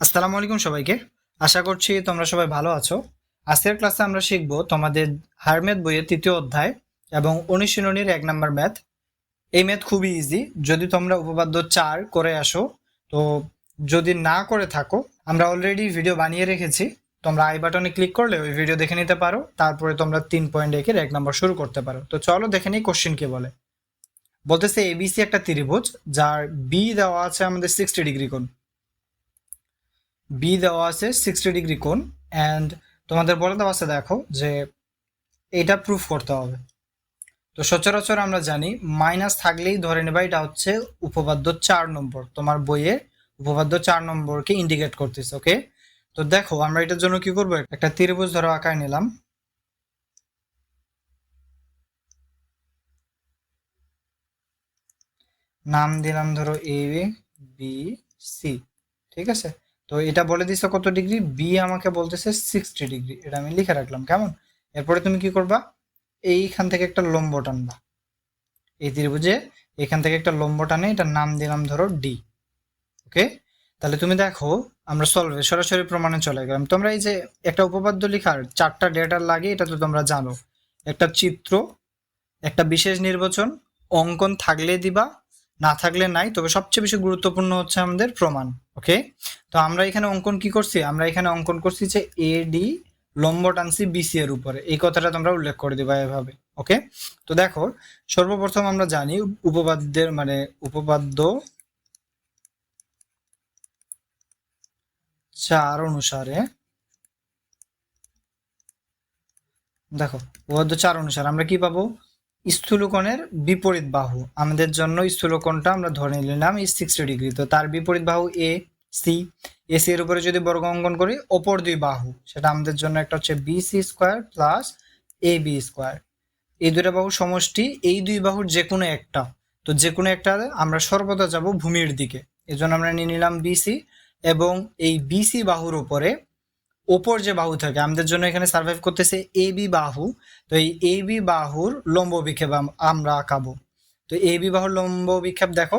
আসসালামু আলাইকুম সবাইকে। আশা করছি তোমরা সবাই ভালো আছো। আজকের ক্লাসে আমরা শিখব তোমাদের হারমেদ বইয়ের তৃতীয় অধ্যায় এবং অনুশীলনীর এক নম্বর ম্যাথ। এই ম্যাথ খুবই ইজি যদি তোমরা উপপাদ্য চার করে আসো, তো যদি না করে থাকো, আমরা অলরেডি ভিডিও বানিয়ে রেখেছি। তোমরা আই বাটনে ক্লিক করলে ওই ভিডিও দেখে নিতে পারো। তারপরে তোমরা তিন পয়েন্ট একের এক নম্বর শুরু করতে পারো। তো চলো দেখে নিই কোশ্চেন কি বলে। বলতেছে এবিসি একটা ত্রিভুজ, যার বি দেওয়া আছে আমাদের সিক্সটি ডিগ্রি কোণ। বি দেওয়া আছে সিক্সটি ডিগ্রি কোণ অ্যান্ড তোমাদের বলে দেওয়া আছে দেখো যে এটা প্রুফ করতে হবে। তো সচরাচর আমরা জানি মাইনাস থাকলেই ধরে নেবা এটা হচ্ছে উপপাদ্য চার নম্বর, তোমার বইয়ে উপপাদ্য চার নম্বরকে ইন্ডিকেট করতেছে ওকে তো দেখো আমরা এটার জন্য কি করব? একটা ত্রিভুজ ধরো আঁকায় নিলাম। নাম দিলাম ধরো এ বি সি ঠিক আছে? তো এটা বলে দিছে কত ডিগ্রি? বি আমাকে বলতেছে সিক্সটি ডিগ্রি। এটা আমি লিখে রাখলাম, কেমন? এরপরে তুমি কি করবা? এইখান থেকে একটা লম্ব টানবা। এই ত্রিভুজে এখান থেকে একটা লম্ব টানে এটার নাম দিলাম ধরো ডি ওকে তাহলে তুমি দেখো, আমরা সলভে সরাসরি প্রমাণে চলে গেলাম। তোমরা এই যে একটা উপপাদ্য লেখার চারটা ডেটা লাগে, এটা তো তোমরা জানো। একটা চিত্র, একটা বিশেষ নির্বাচন, অঙ্কন থাকলে দিবা না থাকলে নাই, তবে সবচেয়ে বেশি গুরুত্বপূর্ণ হচ্ছে আমাদের প্রমাণ ওকে তো আমরা এখানে অঙ্কন কি করছি? আমরা এখানে অঙ্কন করছি যে এ ডি লম্ব টানছি বিসি এর উপরে। এই কথাটা তোমরা উল্লেখ করে দিবা এভাবে ওকে তো দেখো, সর্বপ্রথম আমরা জানি উপপাদ্যের মানে উপপাদ্য চার অনুসারে, দেখো, উপপাদ্য চার অনুসারে আমরা কি পাবো? স্থূলকোণের বিপরীত বাহু। আমাদের জন্য স্থূলকোণটা আমরা ধরে নিলাম সিক্সটি ডিগ্রি তো তার বিপরীত বাহু এ সি এসি এর উপরে যদি বর্গ অঙ্কন করি, অপর দুই বাহু। সেটা আমাদের জন্য একটা হচ্ছে B C square plus A B square এই দুটা বাহু সমষ্টি, এই দুই বাহুর যে কোনো একটা। তো যে কোনো একটা আমরা সর্বদা যাব ভূমির দিকে। এই জন্য আমরা নিয়ে নিলাম বিসি এবং এই বিসি বাহুর উপরে ওপর যে বাহু থাকে, আমাদের জন্য এখানে সার্ভাইভ করতেছে এ বি বাহু। তো এই এ বি বাহুর লম্ব বিক্ষেপ আমরা আঁকাবো। তো এ বি বাহুর লম্ব বিক্ষেপ দেখো,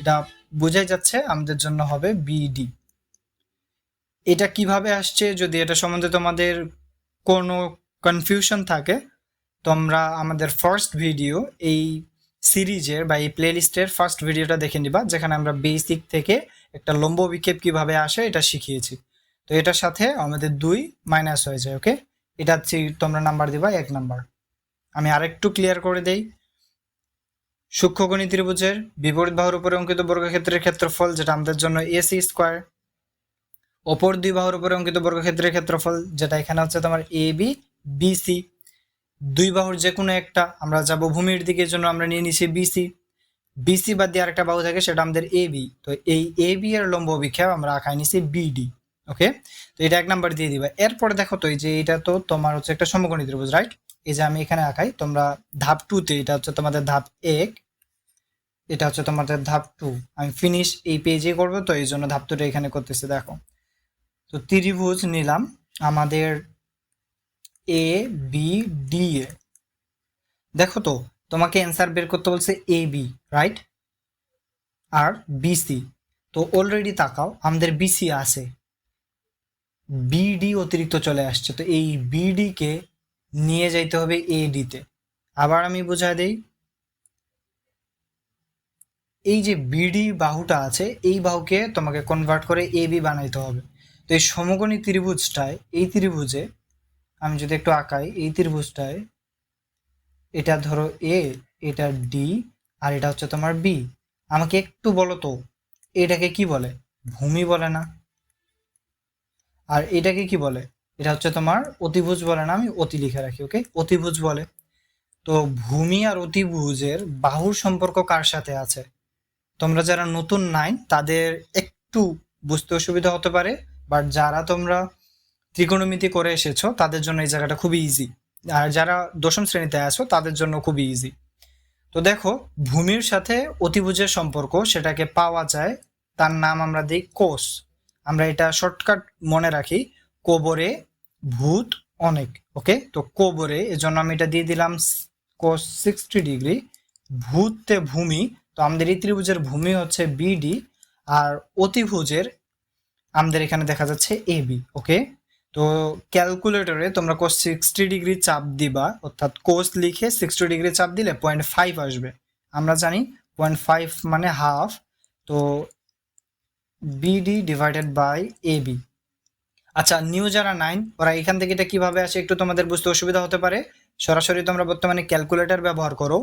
এটা বোঝাই যাচ্ছে আমাদের জন্য হবে বিডি এটা কীভাবে আসছে, যদি এটা সম্বন্ধে তোমাদের কোনো কনফিউশন থাকে, তোমরা আমাদের ফার্স্ট ভিডিও এই সিরিজের বা এই প্লেলিস্টের ফার্স্ট ভিডিওটা দেখে নিবা, যেখানে আমরা বেসিক থেকে একটা লম্ব বিক্ষেপ কীভাবে আসে, এটা শিখিয়েছি। তো এটার সাথে আমাদের দুই মাইনাস হয়ে যায় ওকে এটা হচ্ছে তোমরা নাম্বার দিবা, এক নাম্বার আমি আরেকটু ক্লিয়ার করে দেই। সূক্ষ্মগণিত ত্রিভুজের বিপরীত বাহুর উপরে অঙ্কিত বর্গক্ষেত্রের ক্ষেত্রফল, যেটা আমাদের জন্য এসি স্কোয়ার অপর দুই বাহুর উপরে অঙ্কিত বর্গক্ষেত্রের ক্ষেত্রফল, যেটা এখানে হচ্ছে তোমার এ বি বিসি দুই বাহুর যে কোনো একটা, আমরা যাব ভূমির দিকে জন্য, আমরা নিয়ে নিছি বিসি বিসি বাদ দিয়ে আরেকটা বাহু থাকে, সেটা আমাদের এ বি তো এই এ বি এর লম্ব বিক্ষেপ আমরা আঁকাই নিছি বিডি ওকে তো এটা এক নাম্বার দিয়ে দিবা। এরপরে দেখো তো এই যে এটা তো তোমার হচ্ছে একটা সমকোণী ত্রিভুজ রাইট এই যে আমি এখানে আঁকাই, তোমরা ধাপ টুতে এটা হচ্ছে তোমাদের ধাপ এক, এটা হচ্ছে তোমাদের ধাপ টু আমি ফিনিশ এই পেজে করব তো, এই জন্য ধাপ টুটা এখানে করতেছি, দেখো। তো ত্রিভুজ নিলাম আমাদের এ বি ডি এ। দেখো তো, তোমাকে অ্যান্সার বের করতে বলছে এ বি রাইট আর বিসি তো অলরেডি তাকাও, আমাদের বিসি আছে। বিডি অতিরিক্ত চলে আসছে। তো এই বিডি কে নিয়ে যাইতে হবে এডিতে আবার আমি বোঝা দেই, এই যে বিডি বাহুটা আছে, এই বাহুকে তোমাকে কনভার্ট করে এ বি বানাইতে হবে। তো এই সমকোণী ত্রিভুজটায়, এই ত্রিভুজে, আমি যদি একটু আঁকাই, এই ত্রিভুজটায়, এটা ধরো এ এটা ডি আর এটা হচ্ছে তোমার বি আমাকে একটু বলো তো, এটাকে কি বলে? ভূমি বলে না? আর এটাকে কি বলে? এটা হচ্ছে তোমার অতিভুজ বলে না, আমি অতি লিখে রাখি ওকে অতিভুজ বলে। তো ভূমি আর অতিভুজের বাহুর সম্পর্ক কার সাথে আছে? তোমরা যারা নতুন নাই, তাদের একটু বুঝতে অসুবিধা হতে পারে বাট যারা তোমরা ত্রিকোণমিতি করে এসেছ, তাদের জন্য এই জায়গাটা খুবই ইজি আর যারা দশম শ্রেণীতে আছো, তাদের জন্য খুবই ইজি তো দেখো, ভূমির সাথে অতিভুজের সম্পর্ক, সেটাকে পাওয়া যায়, তার নাম আমরা দিই কোষ। আমরা এটা শর্টকাট মনে রাখি। কোবরে ভূত অনেক ওকে তো কোবরে, এজন্য আমি এটা দিয়ে দিলাম কোস সিক্সটি ডিগ্রি ভূতে ভূমি, তো আমাদের এই ত্রিভুজের ভূমি হচ্ছে বিডি আর অতিভুজের আমাদের এখানে দেখা যাচ্ছে এ বি ওকে তো ক্যালকুলেটরে তোমরা কোস সিক্সটি ডিগ্রি চাপ দিবা, অর্থাৎ কোস লিখে সিক্সটি ডিগ্রি চাপ দিলে পয়েন্ট ফাইভ আসবে। আমরা জানি পয়েন্ট ফাইভ মানে হাফ তো BD divided by A B আচ্ছা নিউ যারা নাইন ওরা এখান থেকে এটা কীভাবে আসে একটু তোমাদের বুঝতে অসুবিধা হতে পারে। সরাসরি তোমরা বর্তমানে ক্যালকুলেটর ব্যবহার করো।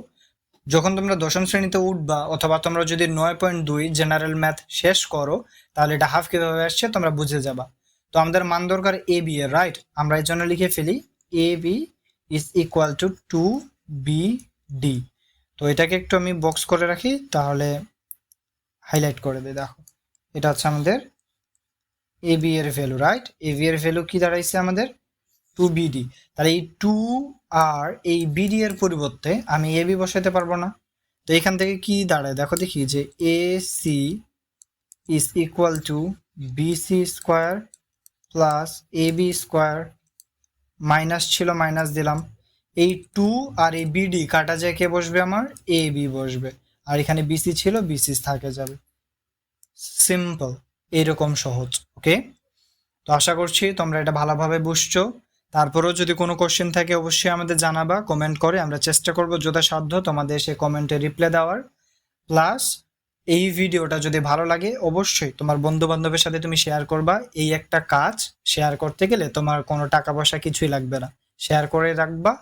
যখন তোমরা দশম শ্রেণীতে উঠবা অথবা তোমরা যদি নয় পয়েন্ট দুই জেনারেল ম্যাথ শেষ করো, তাহলে এটা হাফ কীভাবে আসছে তোমরা বুঝে যাবা। তো আমাদের মান দরকার এ বি এর রাইট আমরা এই জন্য লিখে ফেলি A B is equal to two B D তো এটাকে একটু আমি বক্স করে রাখি, তাহলে হাইলাইট করে দিই, দেখো। এটা হচ্ছে আমাদের এ বি এর ভ্যালু রাইট এ বি এর ভ্যালু কি দাঁড়াইছে আমাদের? টু বিডি তাহলে এই টু আর এই বিডি এর পরিবর্তে আমি এ বি বসাতে পারব না। তো এখান থেকে কি দাঁড়ায়? দেখো দেখি যে A C is equal to BC square plus A B square minus ছিল মাইনাস দিলাম। এই টু আর এই বিডি কাটা যায় কে বসবে আমার? এ বি বসবে। আর এখানে বিসি ছিল বিসি থাকে যাবে। সিম্পল এইরকম সহজ ওকে তো আশা করছি তোমরা এটা ভালোভাবে বুঝছ। তারপরেও যদি কোনো কোশ্চেন থাকে, অবশ্যই আমাদের জানাবা কমেন্ট করে, আমরা চেষ্টা করব যথাসাধ্য তোমাদের সে কমেন্টে রিপ্লাই দেওয়ার। প্লাস এই ভিডিওটা যদি ভালো লাগে, অবশ্যই তোমার বন্ধু বান্ধবের সাথে তুমি শেয়ার করবা, এই একটা কাজ শেয়ার করতে গেলে তোমার কোনো টাকা পয়সা কিছুই লাগবে না। শেয়ার করে রাখবা।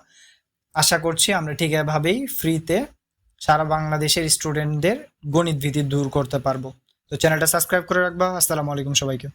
আশা করছি আমরা ঠিক এভাবেই ফ্রিতে সারা বাংলাদেশের স্টুডেন্টদের গণিত ভীতি দূর করতে পারব। তো চ্যানেলটা সাবস্ক্রাইব করে রাখবা। আসসালামু আলাইকুম সবাইকে।